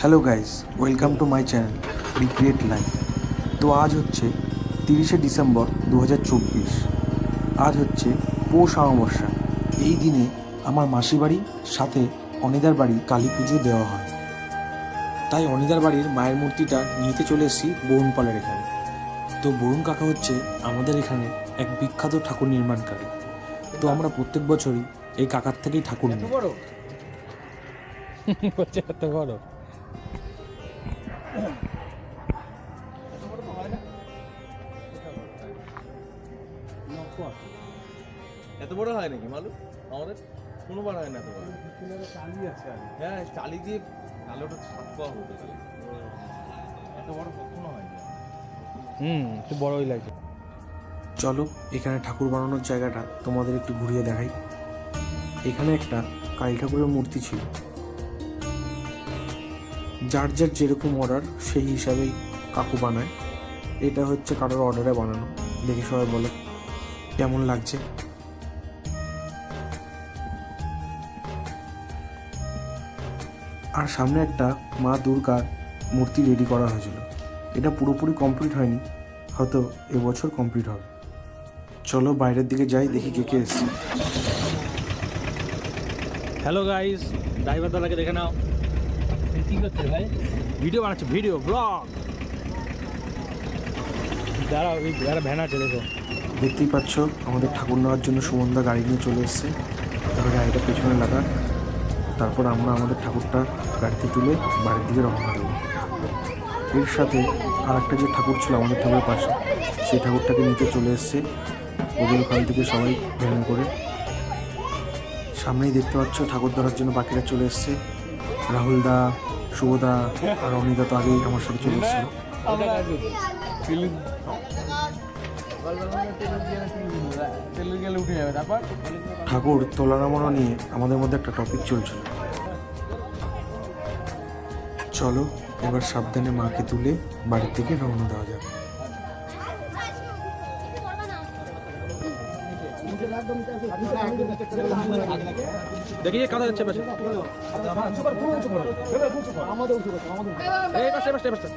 Hello guys welcome to my channel recreate life তো আজ হচ্ছে তিরিশে ডিসেম্বর দু হাজার চব্বিশ। আজ হচ্ছে পৌষ অমাবস্যা। এই দিনে আমার মাসি বাড়ি সাথে অনিদার বাড়ি কালী পুজো দেওয়া হয়। তাই অনিদার বাড়ির মায়ের মূর্তিটা নিতে চলে এসেছি বরুণপালের এখানে। তো বরুণ কাকা হচ্ছে আমাদের এখানে এক বিখ্যাত ঠাকুর নির্মাণকারী তো আমরা প্রত্যেক বছরই এই কাকার থেকেই ঠাকুর নিই। বড়? এত বড় হয় নাকি মালু? আমাদের কোনোবার হয় না এত বড়। হ্যাঁ চালি দিয়ে তাহলে ওটা সাত পাওয়া হতো তাহলে এত বড় কখনো হয় না। হুম একটু বড়ই লাগছে চলো এখানে ঠাকুর বানানোর জায়গাটা তোমাদের একটু ঘুরিয়ে দেখাই। এখানে একটা কালী ঠাকুরের মূর্তি ছিল। যার যার যেরকম অর্ডার সেই হিসাবেই কাকু বানায়। এটা হচ্ছে কারোর অর্ডারে বানানো। দেখে সবাই বলে, কেমন লাগছে? আর সামনে একটা মা দুর্গার মূর্তি রেডি করা হয়েছিল। এটা পুরোপুরি কমপ্লিট হয়নি, হয়তো এবছর কমপ্লিট হবে। চলো বাইরের দিকে যাই, দেখি কে কে এসছে। হ্যালো গাইস ড্রাইভার দাদাকে দেখে নাও। কি করছে ভাই? ভিডিও বানাচ্ছে ভিডিও ব্লগ দাঁড়াও ওই একটা ভ্যান আছে দেখো। দেখতেই পাচ্ছ আমাদের ঠাকুর নেওয়ার জন্য সুমনদা গাড়ি নিয়ে চলে এসছে। তারপর গাড়িটা পেছনে লাগা তারপর আমরা আমাদের ঠাকুরটা গাড়িতে তুলে বাড়ির দিকে রওনা দেবো। এর সাথে আর একটা যে ঠাকুর ছিল আমাদের ঠাকুরের পাশে সেই ঠাকুরটাকে নিতে চলে এসছে। ওদের ওখান থেকে সবাই ভ্যানে করে। সামনেই দেখতে পাচ্ছ ঠাকুর ধরার জন্য বাকিরা চলে এসছে। রাহুল দা শুভদা আর অনিদা তো আগেই আমার সাথে চলে এসেছিল ঠাকুর তোলা নামানো নিয়ে আমাদের মধ্যে একটা টপিক চলছিল চলো এবার সাবধানে মাকে তুলে বাড়ির থেকে রওনা দেওয়া যাক দেখি কাদা যাচ্ছে পাশে এই পাশে পাশে পাশে।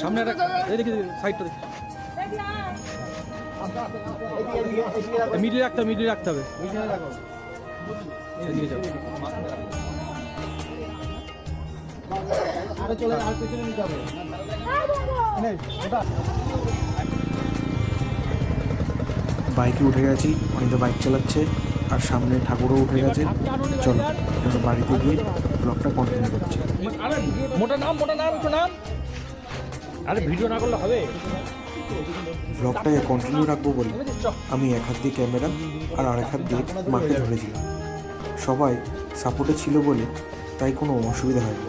সামনে একটা এই দেখি। সাইডটা দেখি মিডিলে রাখতে হবে মিডিলে রাখতে হবে। এদিকে যাও। বাইকে উঠে গেছি অনিদা বাইক চালাচ্ছে আর সামনে ঠাকুরও উঠে গেছে। চলো এবার বাড়িতে গিয়ে ব্লগটা কন্টিনিউ করছি। মোটা নাম মোটা নাম নাম। আরে ভিডিও না করলে হবে। ব্লগটাকে কন্টিনিউ রাখব বলে আমি এক হাত দিয়ে ক্যামেরা আর আরেক হাত দিয়ে মাকে ধরেছিলাম। সবাই সাপোর্টে ছিল বলে তাই কোনো অসুবিধা হয়নি।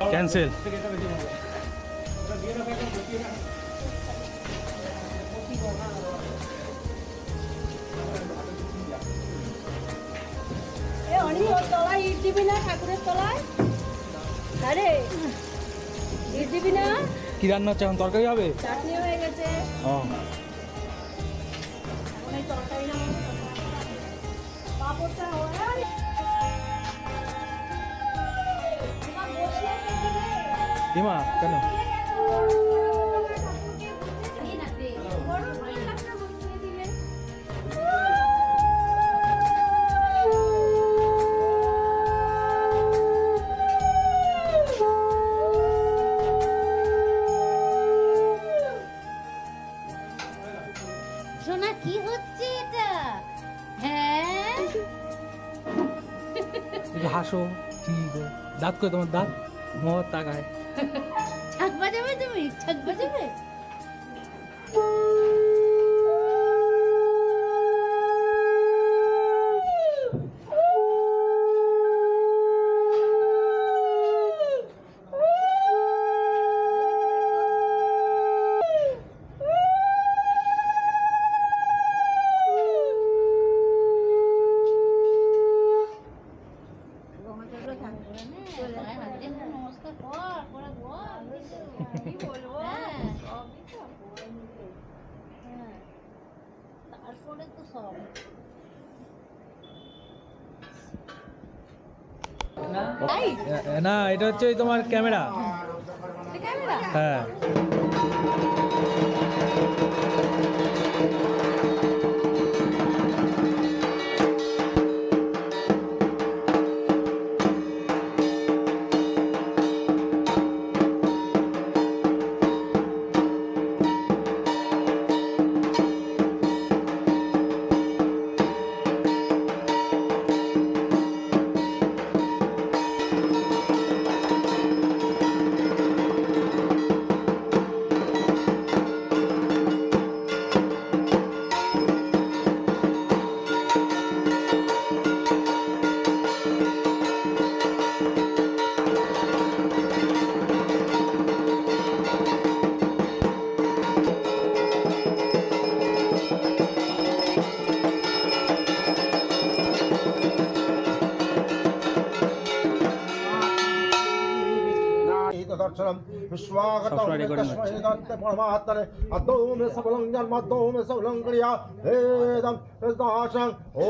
ক্যান্সেল। তলায় ইট দিবি না ঠাকুরের তলায়? আরে ইট দিবি না? কি রান্না হচ্ছে এখন? তরকারি হবে? চাটনি হয়ে গেছে। ও। তরকারি না পাপড়টা ডিমা কেন। সোনা কি হচ্ছে এটা? হ্যাঁ? হাসো কি দাঁত করে তোমার দাঁত? মোহর তাকায় ছাক বাজাবে তুমি? ছাক বাজাবে? কি বলব। তারপরে তো সব। না? এটা হচ্ছে ওই তোমার ক্যামেরা? হ্যাঁ। दर्शनम विश्वागतम Subscribe recording तस्मै दत्ते परमात्मने अद्दौ मे सबलं जन्मद्दौ मे सबलं क्रिया। वेदं तदाशं ॐ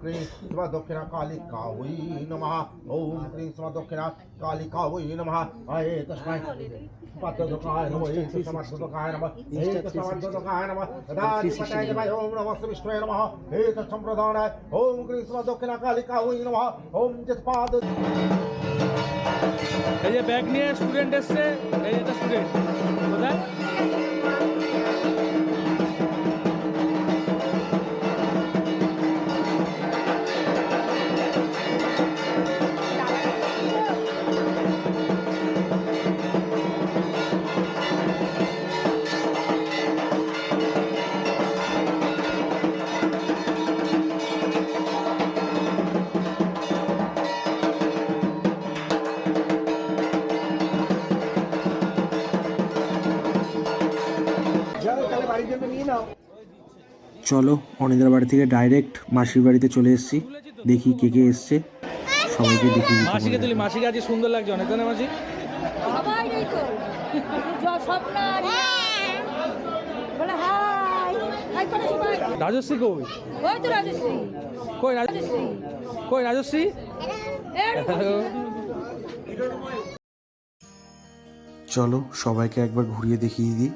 क्रीं स्व दक्षिणा कालिका वै नमः। ॐ क्रीं स्व दक्षिणा कालिका वै नमः। अये तस्मै पद्मदुःखाय नमः ए समर्थदुःखाय नमः। ए समर्थदुःखाय नमः। तदाधिपताय नमः। ॐ नमः विष्णुवे नमः। ए सम्प्रदानाय ॐ क्रीं स्व दक्षिणा कालिका वै नमः। ॐ जत्पाद। এই যে ব্যাগ নিয়ে স্টুডেন্ট এসছে এই এটা স্টুডেন্ট কোথায় চলো অনিদার বাড়ি থেকে ডাইরেক্ট মাসির বাড়িতে চলে এসেছি। দেখি কে কে এসছে। সবাইকে দেখি মাসিকে তুলি মাসিকে আজকে সুন্দর লাগছে অনেক না মাসি সবাই নেই তো স্বপ্না বলে হাই হাই করে সবাই। রাজশ্রী কই? ওই তো রাজশ্রী। কই রাজশ্রী। কই রাজশ্রী? চলো সবাইকে একবার ঘুরিয়ে দেখিয়ে দিই।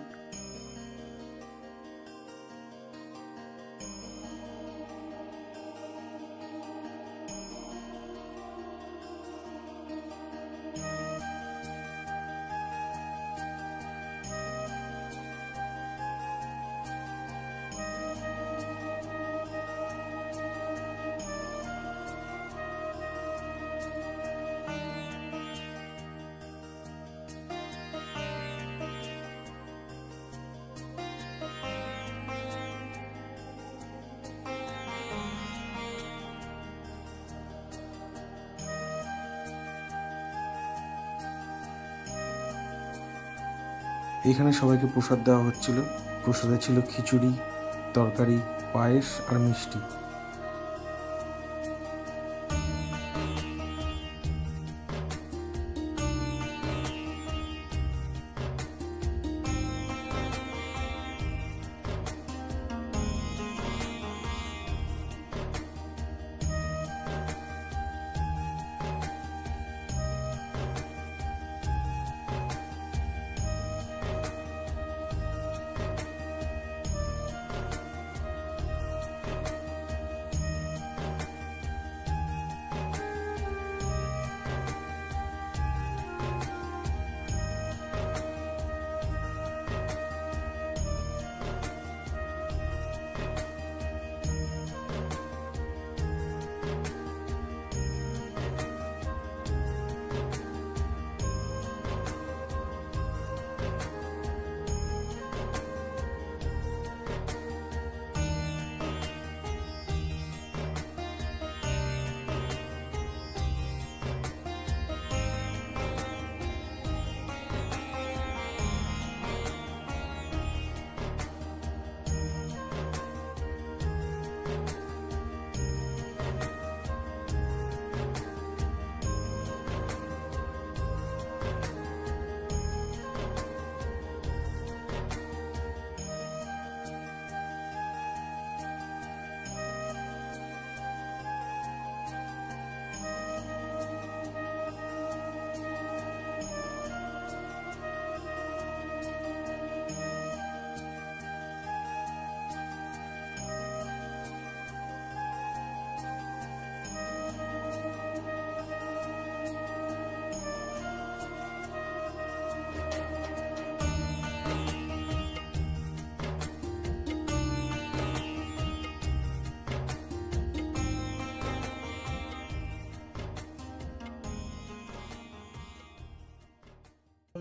এখানে সবাইকে প্রসাদ দেওয়া হচ্ছিল। প্রসাদে ছিল খিচুড়ি তরকারি পায়েস আর মিষ্টি।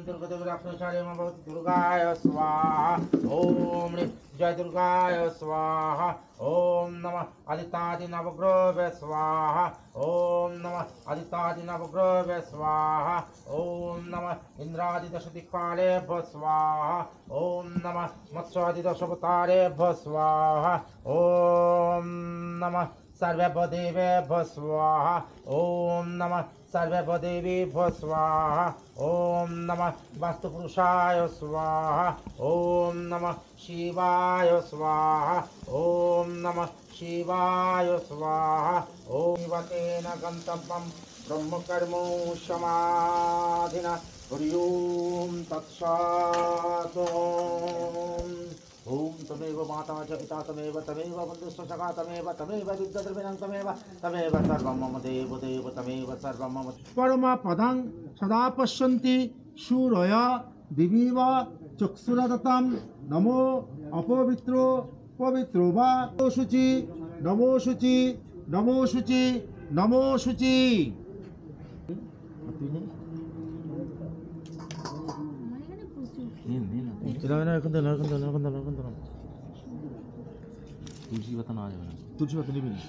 दुर्गतिविलक्षणशाली भवति दुर्गाय स्वाहा। ॐ जय दुर्गाय स्वाहा। ॐ नमः। आदित्यादिनवग्रहे स्वाहा। ॐ नमः। आदित्यादिनवग्रहे स्वाहा। ॐ नमः। इन्द्रादिदशदिक्पालेभ्यः स्वाहा। ॐ नमः। मत्स्यादिदशवतारेभ्यः स्वाहा। ॐ नमः। सर्वेभ्यो देवेभ्यो स्वाहा। ॐ नमः। सर्वेभ्यो देवीभ्यो स्वाहा। ॐ नमः वास्तुपुरुषाय स्वाहा। ॐ नमः शिवाय स्वाहा। ॐ नमः शिवाय स्वाहा। ॐ गन्तव्यं ब्रह्मकर्मो समाधिना हरि ओं तत्सात् ॐ तमेव माता च पिता तमेव तमेव बन्धुश्च सखा तमेव तमेव विद्यद्रविणं तमेव तमेव सर्वं मम देव देव तमेव सर्वं मम परमपदं सदा पश्यन्ति सूरय दिवीव चक्षुरदतां नमो अपवित्रो पवित्रो वा। शुचि, नमो शुचि नमो शुचि नमो शुचि। নিন এখন দেন এখন দেন এখন দেন এখন দেন তুলসী পাতা নেওয়া যাবে না তুলসী পাতা নিবি না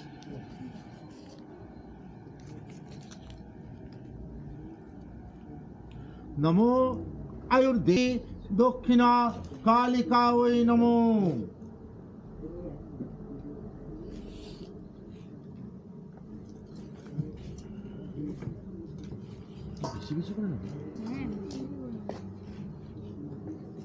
নমো আয়ুর্দে দক্ষিণা কালিকা ওই নমো বেশি বেশি করে নেবে হ্যাঁ বেশি করে বলব।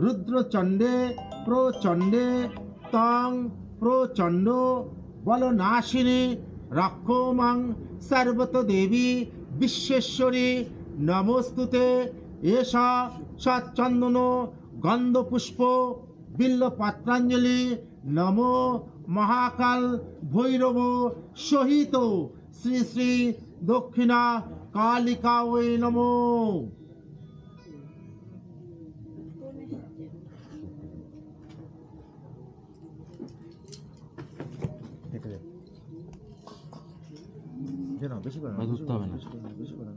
রুদ্রচণ্ডে প্রচণ্ডে তং প্রচণ্ড বলনাশিনী রক্ষোমাং সর্বত দেবী বিশ্বেশ্বরী। নমস্তুতে এষা সচ্চন্দন গন্ধপুষ্প বিল্ল পাত্রাঞ্জলি নমো মহাকাল ভৈরব। সহিত শ্রী শ্রী দক্ষিণা কালিকা ওই নমো। না বেশি করে ভাই, ধরতে হবে না। বেশি করে না, বেশি করে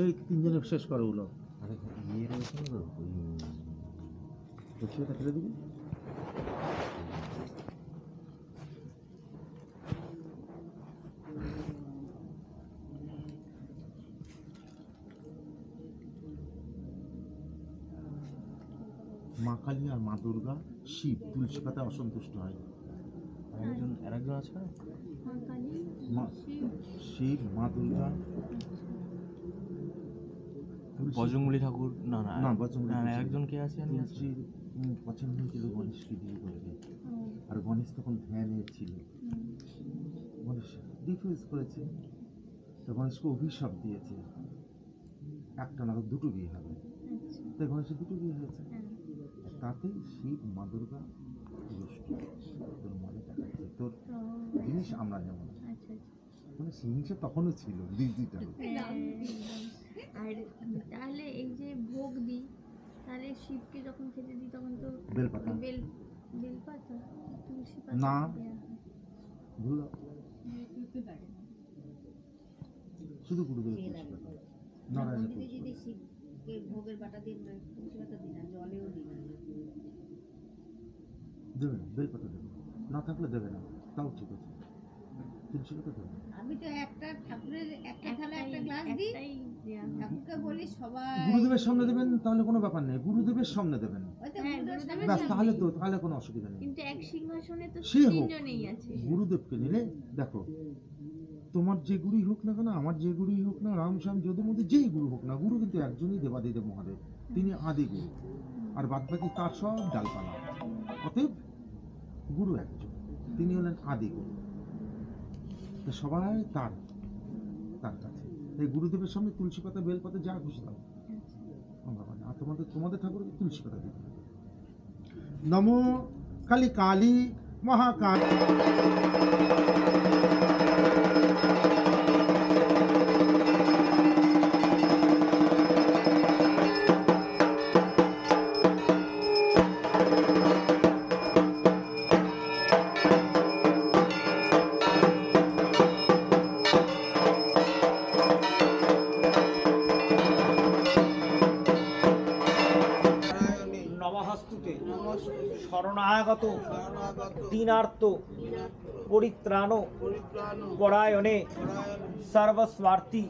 এই তিনজনে শেষ করো ওগুলো। আরে ইয়ে ফেলে দিবি মা কালী আর মা দুর্গা শিব তুলসী পাতা অসন্তুষ্ট হয়। আরেকজন আরেকজন আছে? মা শিব শিব মা দুর্গা। তুলসী- ঠাকুর? না না। না, বজরংবলী না, একজন কে আছে জানি না? পছন্দ হয়েছিল গণেশকে বিয়ে করবে আর গণেশ তখন ধ্যানে ছিল। গণেশ ডিফিউজ করেছে। তো গণেশকে অভিশাপ দিয়েছে। একটা না দুটো বিয়ে হবে। আচ্ছা। তাই গণেশের দুটো বিয়ে হয়েছে। হ্যাঁ। তাতেই শিব মা দুর্গা রুষ্ট তো জিনিস আমরা যেমন আচ্ছা আচ্ছা। মানে হিংসা তখনও ছিল ডিজিটাল আর তাহলে এই যে ভোগ দিই তাহলে শিবকে যখন খেতে দিই তখন তো বেলপাতা। বেল বেলপাতা? তুলসী পাতা না। ভুল শুধু গুরুদেব নারায়ণ যদি শিবকে ভোগের বাটা দিন তুলসী পাতা দিন না জলেও দিন না। দেবে বেলপাতা দেবে না। থাকলে দেবে না। তাও ঠিক আছে। তুলসী পাতা দেবে আমি তো একটা ঠাকুরের একটা থালা একটা গ্লাস দিই। ঠাকুরকে বলি সবাই গুরুদেবের সামনে দেবেন তাহলে কোনো ব্যাপার নেই। গুরুদেবের সামনে দেবেন। ওই তো হ্যাঁ, ব্যাস তাহলে তো তাহলে কোনো অসুবিধা নেই। কিন্তু এক সিংহাসনে তো সে হোক। তিনজনেই আছে। গুরুদেবকে নিলে দেখো তোমার যে গুরুই হোক না কেন আমার যে গুরুই হোক না রাম শ্যাম যদুমতি যেই গুরু হোক না গুরু কিন্তু একজনই দেবাদিদেব মহাদেব। তিনি আদি গুরু। আর বাদ বাকি তার সব ডালপালা। অতএব গুরু একজন। তিনি হলেন আদি গুরু। তো সবাই তার তার কাছে। এই গুরুদেবের সামনে তুলসী পাতা বেলপাতা যা খুশি দাও। আমরা আর তোমাদের তোমাদের ঠাকুরকে তুলসী পাতা দিতে। নমো কালী কালী মহাকালী। শরণাগত দীনার্ত পরিত্রাণ পরায়ণে সর্বস্বার্থী।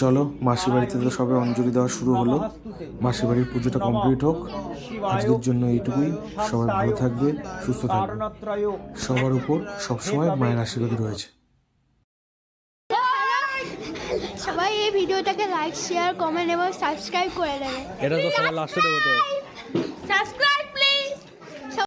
চলো মাসির বাড়িতে তো সবে অঞ্জলি দেওয়া শুরু হলো। মাসির বাড়ির পুজোটা কমপ্লিট হোক। আজকের জন্য এইটুকুই। সবাই ভালো থাকবে সুস্থ থাকবে। সবার উপর সবসময় মায়ের আশীর্বাদ রয়েছে। সবাই এই ভিডিওটাকে লাইক শেয়ার কমেন্ট এবং সাবস্ক্রাইব করে দেবে। এটা তো সবার লাস্টে দেবো তো। সাবস্ক্রাইব